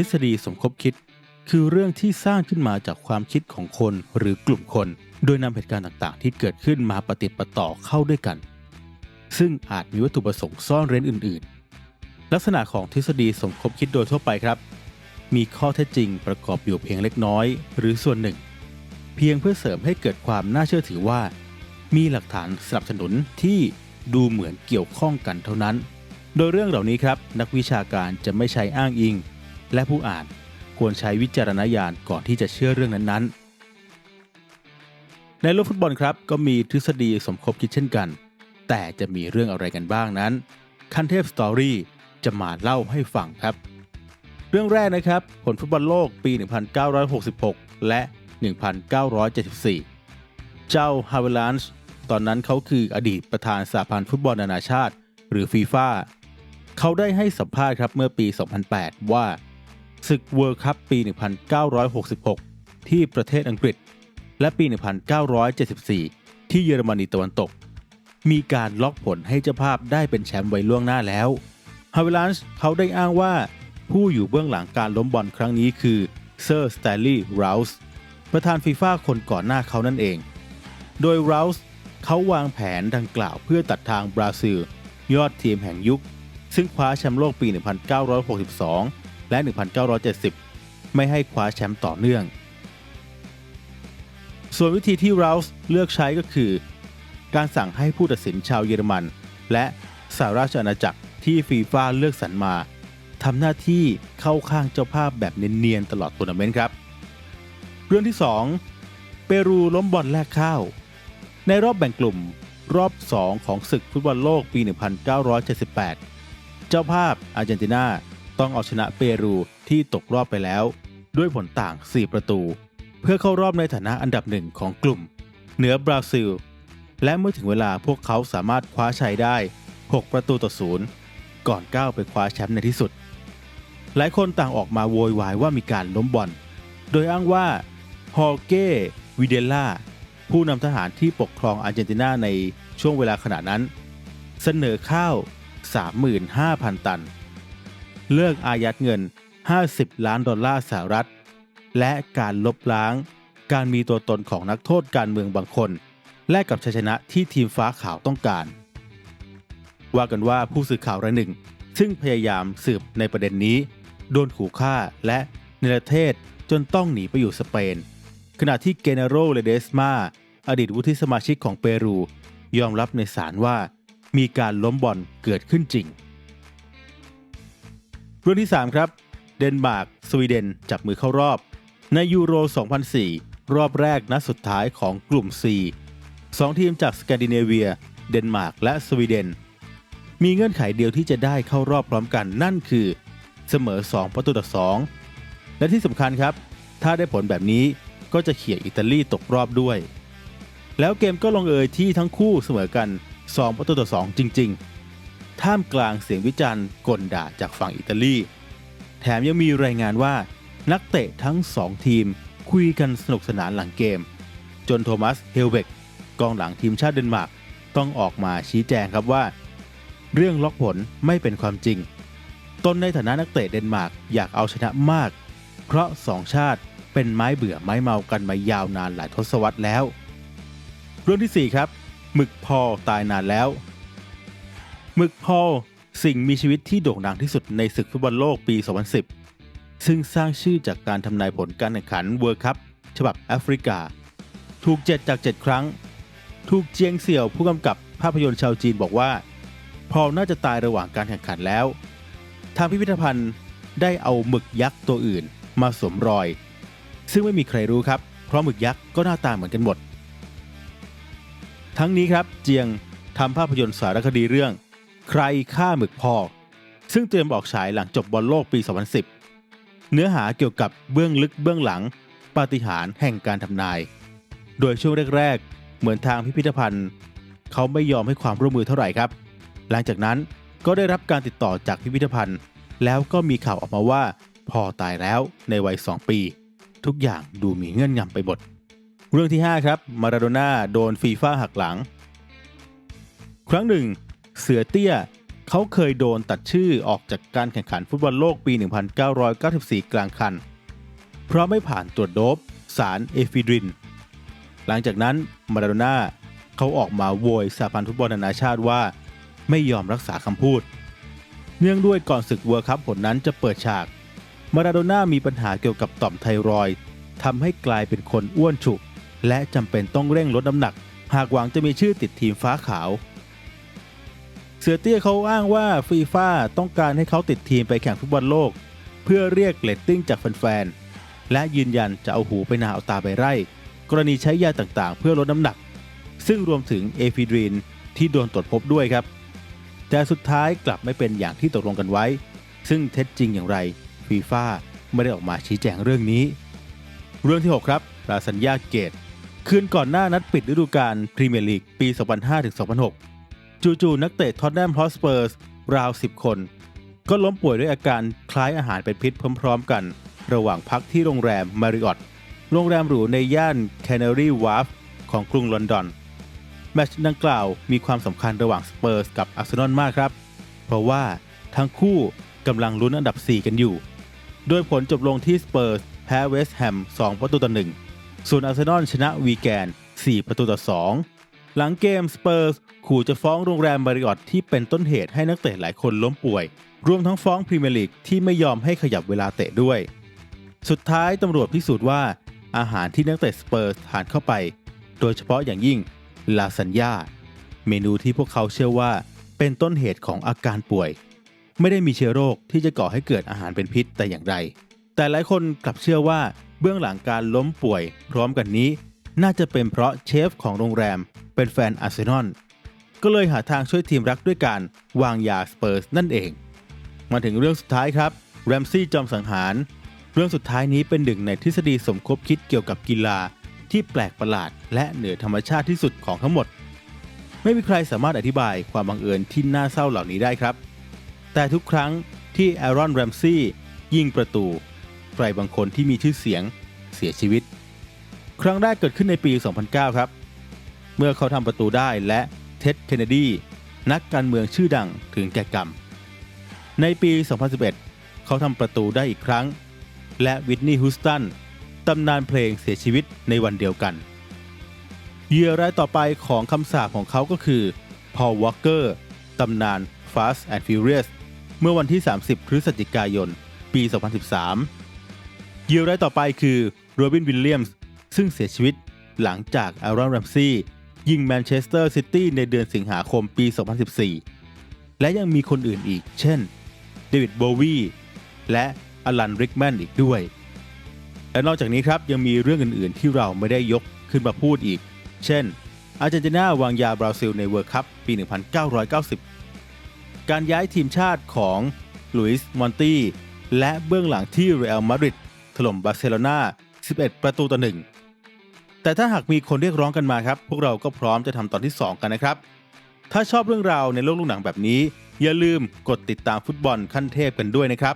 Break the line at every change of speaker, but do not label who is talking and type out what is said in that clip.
ทฤษฎีสมคบคิด คือเรื่องที่สร้างขึ้นมาจากความคิดของคนหรือกลุ่มคน โดยนำเหตุการณ์ต่างๆ ที่เกิดขึ้นมาปฏิปต่อเข้าด้วยกัน ซึ่งอาจมีวัตถุประสงค์ซ่อนเร้นอื่น ๆ ลักษณะของทฤษฎีสมคบคิดโดยทั่วไปครับ มีข้อเท็จจริงประกอบอยู่เพียงเล็กน้อย หรือส่วนหนึ่ง เพียงเพื่อเสริมให้เกิดความน่าเชื่อถือว่า มีหลักฐานสนับสนุนที่ดูเหมือนเกี่ยวข้องกันเท่านั้น โดยเรื่องเหล่านี้ครับ นักวิชาการจะไม่ใช้อ้างอิง และผู้อ่านควรใช้วิจารณญาณก่อนที่จะเชื่อเรื่องนั้นๆ ในโลกฟุตบอลครับก็มีทฤษฎีสมคบคิดเช่นกัน แต่จะมีเรื่องอะไรกันบ้างนั้น คันเทพสตอรี่จะมาเล่าให้ฟังครับ เรื่องแรกนะครับ ผลฟุตบอลโลกปี 1966 และ 1974 เจ้าฮาเวลานช์ตอนนั้นเขาคืออดีตประธานสหพันธ์ฟุตบอลนานาชาติ หรือฟีฟ่าเขาได้ให้สัมภาษณ์ครับเมื่อปี 2008 ว่า ศึกเวิลด์คัพปี 1966 ที่ประเทศอังกฤษ และปี 1974 ที่เยอรมนีตะวันตก มีการล็อกผลให้เจ้าภาพได้เป็นแชมป์ไว้ล่วงหน้าแล้วฮาเวลานช์เขาได้อ้างว่า ผู้อยู่เบื้องหลังการล้มบอลครั้งนี้คือเซอร์สแตลลี่ราสประธานฟีฟ่าคนก่อนหน้าเขานั่นเอง โดยราส์เขาวางแผนดังกล่าวเพื่อตัดทางบราซิล ยอดทีมแห่งยุค ซึ่งคว้าแชมป์โลกปี 1962 และ 1970 ไม่ให้คว้าแชมป์ต่อเนื่อง ส่วนวิธีที่ราสเลือกใช้ก็คือ การสั่งให้ผู้ตัดสินชาวเยอรมัน และสหราชอาณาจักรที่ฟีฟ่าเลือกสรรมาทำหน้าที่เข้าข้างเจ้าภาพแบบเนียนๆตลอดทัวร์นาเมนต์ครับ เรื่องที่ 2 เปรูล้มบอลแลกเข้า ในรอบแบ่งกลุ่มรอบ 2 ของศึกฟุตบอลโลกปี 1978 เจ้าภาพอาร์เจนตินา ต้องเอาชนะเปรูที่ตกรอบไปแล้ว ด้วยผลต่าง 4 ประตู เพื่อเข้ารอบในฐานะอันดับหนึ่งของกลุ่ม เหนือบราซิล และเมื่อถึงเวลาพวกเขาสามารถคว้าชัยได้ 6 ประตูต่อศูนย์ก่อนก้าวไปคว้าแชมป์ในที่สุด หลายคนต่างออกมาโวยวายว่ามีการล้มบอล โดยอ้างว่าฮอเก้วิเดล่าผู้นำทหารที่ปกครองอาร์เจนตินาในช่วงเวลาขณะนั้น เสนอข้าว 35,000 ตัน เลิกอายัดเงิน 50 ล้านดอลลาร์สหรัฐ และการลบล้าง การมีตัวตนของนักโทษการเมืองบางคน แลกกับชัยชนะที่ทีมฟ้าขาวต้องการ ว่ากันว่าผู้สื่อข่าวรายหนึ่ง ซึ่งพยายามสืบในประเด็นนี้ โดนขู่ฆ่าและเนรเทศจนต้องหนีไปอยู่สเปน ขณะที่เกเนโรเลเดสมาอดีตวุฒิสมาชิกของเปรู ยอมรับในศาลว่ามีการล้มบอลเกิดขึ้นจริง รื่องที่ 3 ครับ เดนมาร์กสวีเดนจับมือเข้ารอบ ในยูโร 2004 รอบแรกนัดสุดท้ายของกลุ่ม C สองทีมจากสแกนดิเนเวีย เดนมาร์กและสวีเดน มีเงื่อนไขเดียวที่จะได้เข้ารอบพร้อมกันนั่นคือ เสมอ 2 ประตูต่อ 2 และที่สำคัญครับ ถ้าได้ผลแบบนี้ก็จะเขี่ยอิตาลีตกรอบด้วย แล้วเกมก็ลงเอยที่ทั้งคู่เสมอกัน 2 ประตูต่อ 2 จริง ๆ ท่ามกลางเสียงวิจารณ์กลด่าจากฝั่งอิตาลี แถมยังมีรายงานว่า นักเตะทั้ง2ทีมคุยกันสนุกสนานหลังเกม จนโทมัสเฮลเบกกองหลังทีมชาติเดนมาร์กต้องออกมาชี้แจงครับว่า เรื่องล็อกผลไม่เป็นความจริง ตนในฐานะนักเตะเดนมาร์กอยากเอาชนะมาก เพราะสองชาติเป็นไม้เบื่อไม้เมากันมายาวนานหลายทศวรรษแล้ว เรื่องที่ 4 ครับหมึกพอตายนานแล้ว มึกพอลสิ่งมีชีวิตที่โด่งดังที่สุดในศึกฟุตบอลโลกปี 2010 ซึ่งสร้างชื่อจากการทำนายผลการแข่งขันเวิร์คัพฉบับแอฟริกา ถูก 7 จาก 7 ครั้ง ถูกเจียงเสี่ยวผู้กำกับภาพยนตร์ชาวจีนบอกว่า พอลน่าจะตายระหว่างการแข่งขันแล้ว ทางพิพิธภัณฑ์ได้เอาหมึกยักษ์ตัวอื่นมาสวมรอย ซึ่งไม่มีใครรู้ครับ เพราะหมึกยักษ์ก็หน้าตาเหมือนกันหมด ทั้งนี้ครับเจียงทำภาพยนตร์สารคดีเรื่อง ใครฆ่าหมึกพอซึ่งเตรียมออกฉายหลังจบบอลโลกปี 2010 เนื้อหาเกี่ยวกับเบื้องลึกเบื้องหลังปาฏิหาริย์แห่งการทำนาย โดยช่วงแรก ๆ เหมือนทางพิพิธภัณฑ์ เขาไม่ยอมให้ความร่วมมือเท่าไหร่ครับ หลังจากนั้นก็ได้รับการติดต่อจากพิพิธภัณฑ์ แล้วก็มีข่าวออกมาว่าพอตายแล้วในวัย 2 ปี ทุกอย่างดูมีเงื่อนงำไปหมดเรื่องที่ 5 ครับ มาราโดน่าโดนฟีฟ่าหักหลัง ครั้งหนึ่ง เสือเตี้ย เขาเคยโดนตัดชื่อออกจากการแข่งขันฟุตบอลโลกปี 1994 กลางคัน เพราะไม่ผ่านตรวจโดบสารเอฟิดริน หลังจากนั้นมาราโดน่าเขาออกมาโวยสหพันธ์ฟุตบอลนานาชาติว่า ไม่ยอมรักษาคำพูด เนื่องด้วยก่อนศึกเวิร์คัพผลนั้นจะเปิดฉาก มาราโดน่ามีปัญหาเกี่ยวกับต่อมไทรอยทำให้กลายเป็นคนอ้วนฉุกและจำเป็นต้องเร่งลดน้ำหนัก หากหวังจะมีชื่อติดทีมฟ้าขาว สือเตี้ยเขาอ้างว่าฟีฟ่าต้องการให้เขาติดทีมไปแข่งฟุตบอลโลก เพื่อเรียกเรตติ้งจากแฟนๆ และยืนยันจะเอาหูไปนาเอาตาไปไร่ กรณีใช้ยาต่างๆ เพื่อลดน้ำหนัก ซึ่งรวมถึงเอฟิดรีนที่โดนตรวจพบด้วยครับ แต่สุดท้ายกลับไม่เป็นอย่างที่ตกลงกันไว้ ซึ่งเท็จจริงอย่างไรฟีฟ่าไม่ได้ออกมาชี้แจงเรื่องนี้ เรื่องที่ 6 ครับลาสัญญาเกต คืนก่อนหน้านัดปิดฤดูกาลพรีเมียร์ลีกปี 2005-2006 จู่ๆนักเตะท็อตแนมฮอสเปอร์สราว 10 คน ก็ล้มป่วยด้วยอาการคล้ายอาหารเป็นพิษพร้อมๆกัน ระหว่างพักที่โรงแรมมาริออตโรงแรมหรูในย่านแคนารีวาร์ฟของกรุงลอนดอน แมตช์ดังกล่าวมีความสำคัญระหว่างสเปอร์สกับอาร์เซนอลมากครับ เพราะว่าทั้งคู่กำลังลุ้นอันดับ 4 กันอยู่ โดยผลจบลงที่สเปอร์สแพ้เวสต์แฮม 2 ประตูต่อ 1 ส่วนอาร์เซนอลชนะวีแกน 4 ประตูต่อ 2 หลังเกมสเปอร์สขู่จะฟ้องโรงแรมมาริออตที่เป็นต้นเหตุให้นักเตะหลายคนล้มป่วย รวมทั้งฟ้องพรีเมียร์ลีกที่ไม่ยอมให้ขยับเวลาเตะด้วย สุดท้ายตำรวจพิสูจน์ว่า อาหารที่นักเตะสเปอร์สทานเข้าไป โดยเฉพาะอย่างยิ่งลาซานญ่าเมนูที่พวกเขาเชื่อว่าเป็นต้นเหตุของอาการป่วย ไม่ได้มีเชื้อโรคที่จะก่อให้เกิดอาหารเป็นพิษแต่อย่างใดแต่หลายคนกลับเชื่อว่าเบื้องหลังการล้มป่วย พร้อมกันนี้ น่าจะเป็นเพราะเชฟของโรงแรมเป็นแฟนอาร์เซนอลก็เลยหาทางช่วยทีมรักด้วยการวางยาสเปอร์สนั่นเอง มาถึงเรื่องสุดท้ายครับแรมซี่จอมสังหาร เรื่องสุดท้ายนี้เป็นหนึ่งในทฤษฎีสมคบคิดเกี่ยวกับกีฬาที่แปลกประหลาด และเหนือธรรมชาติที่สุดของทั้งหมด ไม่มีใครสามารถอธิบายความบังเอิญที่น่าเศร้าเหล่านี้ได้ครับ แต่ทุกครั้งที่แอรอนแรมซี่ยิงประตู ใครบางคนที่มีชื่อเสียงเสียชีวิต ครั้งแรกเกิดขึ้นในปี 2009 ครับ เมื่อเขาทำประตูได้และเท็ด เคนเนดี นักการเมืองชื่อดังถึงแก่กรรม ในปี 2011 เขาทำประตูได้อีกครั้ง และวิทนีย์ฮูสตันตำนานเพลงเสียชีวิตในวันเดียวกันเหยื่อรายต่อไปของคำสาปของเขาก็คือพอลวอ l เกอร์ตำนาน Fast and Furious เมื่อวันที่ 30 พฤศจิกายน ปี 2013 เหยื่อรายต่อไปคือโรบิน วิลเลียมส์ ซึ่งเสียชีวิตหลังจากอารอนแรมซี่ยิงแมนเชสเตอร์ซิตี้ในเดือนสิงหาคมปี 2014 และยังมีคนอื่นอีก เช่น เดวิดโบวีและอลันริกแมนอีกด้วย และนอกจากนี้ครับยังมีเรื่องอื่นๆ ที่เราไม่ได้ยกขึ้นมาพูดอีก เช่น อาร์เจนตินาวางยาบราซิลในเวิร์คัพปี 1990 การย้ายทีมชาติของลุยส์มอนตีและเบื้องหลังที่เรอัลมาดริดถล่มบาร์เซโลนา11 ประตูต่อหนึ่ง แต่ถ้าหากมีคนเรียกร้องกันมาครับ พวกเราก็พร้อมจะทำตอนที่ 2 กันนะครับ ถ้าชอบเรื่องราวในโลกลูกหนังแบบนี้ อย่าลืมกดติดตามฟุตบอลขั้นเทพกันด้วยนะครับ